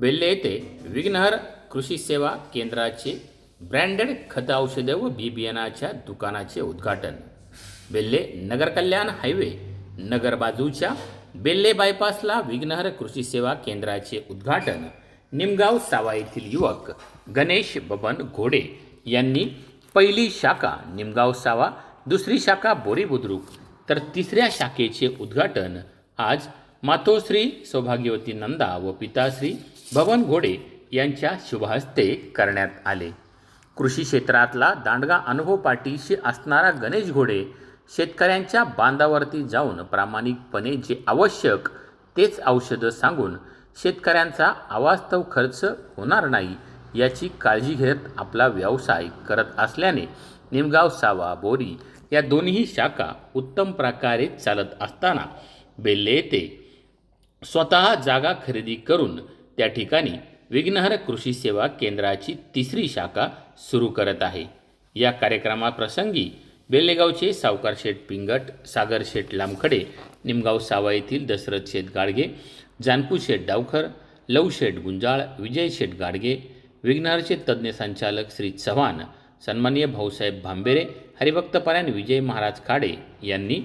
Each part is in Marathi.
बेल्ले येथे विघ्नहर कृषी सेवा केंद्राचे ब्रँडेड खत औषधे व बी बियाणाच्या दुकानाचे उद्घाटन. बेल्ले नगरकल्याण हायवे नगर बाजूच्या बेल्ले बायपासला विघ्नहर कृषी सेवा केंद्राचे उद्घाटन. निमगाव सावा येथील युवक गणेश बबन घोडे यांनी पहिली शाखा निमगाव सावा दुसरी शाखा बोरी बुद्रुक तर तिसऱ्या शाखेचे उद्घाटन आज मातोश्री सौभाग्यवती नंदा व पिताश्री भवन घोडे यांच्या शुभहस्ते करण्यात आले. कृषी क्षेत्रातला दांडगा अनुभव पाठीशी असणारा गणेश घोडे शेतकऱ्यांच्या बांधावरती जाऊन प्रामाणिकपणे जे आवश्यक तेच औषधं सांगून शेतकऱ्यांचा अवास्तव खर्च होणार नाही याची काळजी घेत आपला व्यवसाय करत असल्याने निमगाव सावा बोरी या दोन्ही शाखा उत्तम प्रकारे चालत असताना बेल्ले येथे स्वतः जागा खरेदी करून त्या ठिकाणी विघ्नहर कृषी सेवा केंद्राची तिसरी शाखा सुरू करत आहे. या कार्यक्रमाप्रसंगी बेल्लेगावचे सावकार शेठ पिंगट सागर शेठ लामखडे निमगाव सावा येथील दशरथ शेठ गाडगे जानकू शेठ डावखर लव शेठ गुंजाळ विजय शेठ गाडगे विघ्नहरचे तज्ज्ञ संचालक श्री चव्हाण सन्माननीय भाऊसाहेब भांबेरे हरिभक्तपरायण विजय महाराज खाडे यांनी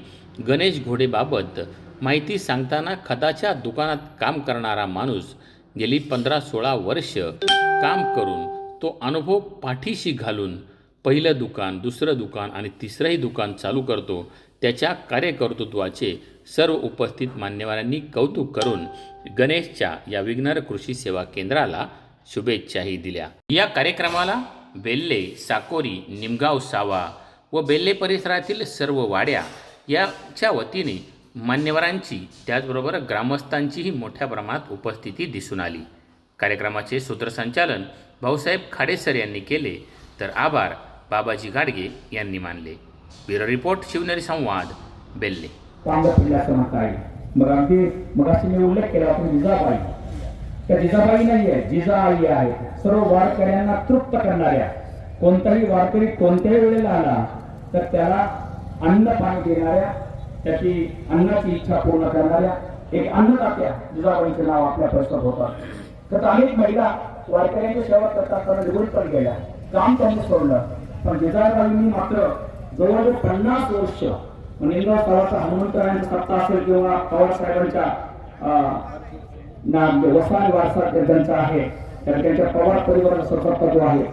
गणेश घोडेबाबत माहिती सांगताना खताच्या दुकानात काम करणारा माणूस गेली पंधरा सोळा वर्ष काम करून तो अनुभव पाठीशी घालून पहिलं दुकान दुसरं दुकान आणि तिसरंही दुकान चालू करतो. त्याच्या कार्यकर्तृत्वाचे सर्व उपस्थित मान्यवरांनी कौतुक करून गणेशच्या या विघ्नर कृषी सेवा केंद्राला शुभेच्छाही दिल्या. या कार्यक्रमाला बेल्ले साकोरी निमगाव सावा व बेल्ले परिसरातील सर्व वाड्या याच्या वतीने मान्यवरांची त्याचबरोबर ग्रामस्थांचीही मोठ्या प्रमाणात उपस्थिती दिसून आली. कार्यक्रमाचे सूत्रसंचालन भाऊसाहेब खाडेसर यांनी केले तर आभार बाबाजी गाडगे यांनी मानले. ब्युरो रिपोर्ट शिवनेरी संवाद बेल्ले. चांगलं मग अगदी मग मी उल्लेख केला आपण जिजाबाई. त्या जिजाबाई नाहीये जिजा आई आहे. सर्व वारकऱ्यांना तृप्त करणाऱ्या. कोणताही वारकरी कोणत्याही वेळेला आला तर त्याला अन्न पाणी देणाऱ्या त्याची अन्नाची इच्छा पूर्ण करणाऱ्या एक अन्नदात्या जिजाबाईचे नाव आपल्या परिसरात होतात तर अनेक महिला वारकऱ्यांची सेवा करता करता निवडून पण गेल्या. काम त्यांनी सोडलं. पण जिजाबाईंनी मात्र जवळजवळ पन्नास वर्ष म्हणजे निमगाव तळाचा हनुमंतरायांचा सत्ता असेल किंवा पवार साहेबांच्या अं, वारसा त्यांचा आहे तर त्यांच्या पवार परिवाराचा सत्ता जो आहे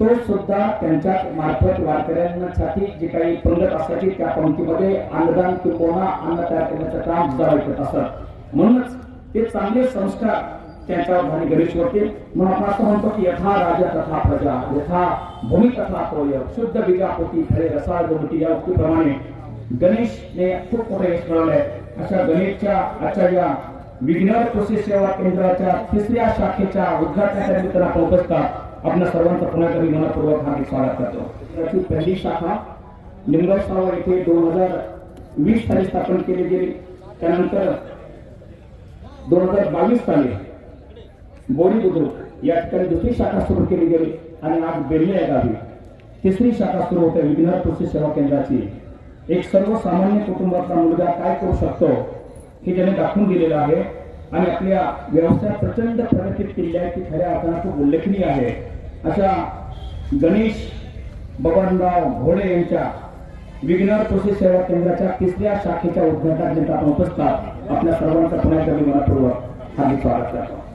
तो सुद्धा त्यांच्या मार्फत वारकऱ्यांसाठी जी काही पंगत असायची त्या पंक्तीमध्ये अन्नदान किंवा अन्न तयार करण्याचं काम सुद्धा करत असत म्हणूनच ते चांगले संस्कार त्यांच्यावर झाले गणेश होते. म्हणून आपण असं म्हणतो की यथा राजा तथा प्रजा यथा भूमी तथा कोय शुद्ध बिजापोती खरे रसाळ गोमती या उक्तीप्रमाणे गणेशने खूप मोठे यश मिळवलंय. अशा गणेशच्या आजच्या या विघ्नर कृषी सेवा केंद्राच्या तिसऱ्या शाखेच्या उद्घाटनाच्या निमित्तानं आपण उपस्थित आपल्या सर्वांचं पुन्हा एकदा मी मनपूर्वक हार्दिक स्वागत करतो त्याची पहिली शाखा सावर येथे दोन हज़ार वीस साली स्थापन केली गेली, त्यानंतर दोन हज़ार बावीस साली बोरी बुद्रुक या ठिकाणी दुसरी शाखा सुरू केली गेली आणि आज बेल्ले या गावी. तिसरी शाखा सुरू होते विघ्नर कृषी सेवा केंद्राची. एक सर्वसामान्य कुटुंबातला मुलगा काय करू शकतो हे त्याने दाखवून दिलेलं आहे. आणि आपल्या व्यवसाय प्रचंड प्रगतीत केली आहे ती खऱ्या अर्थानं खूप उल्लेखनीय आहे. अशा गणेश बबनराव घोडे यांच्या विघ्नर कृषी सेवा केंद्राच्या तिसऱ्या शाखेच्या उद्घाटनात आपण उपस्थित आपल्या सर्वांचा पुन्हा एकदा मी हार्दिक स्वागत करतो.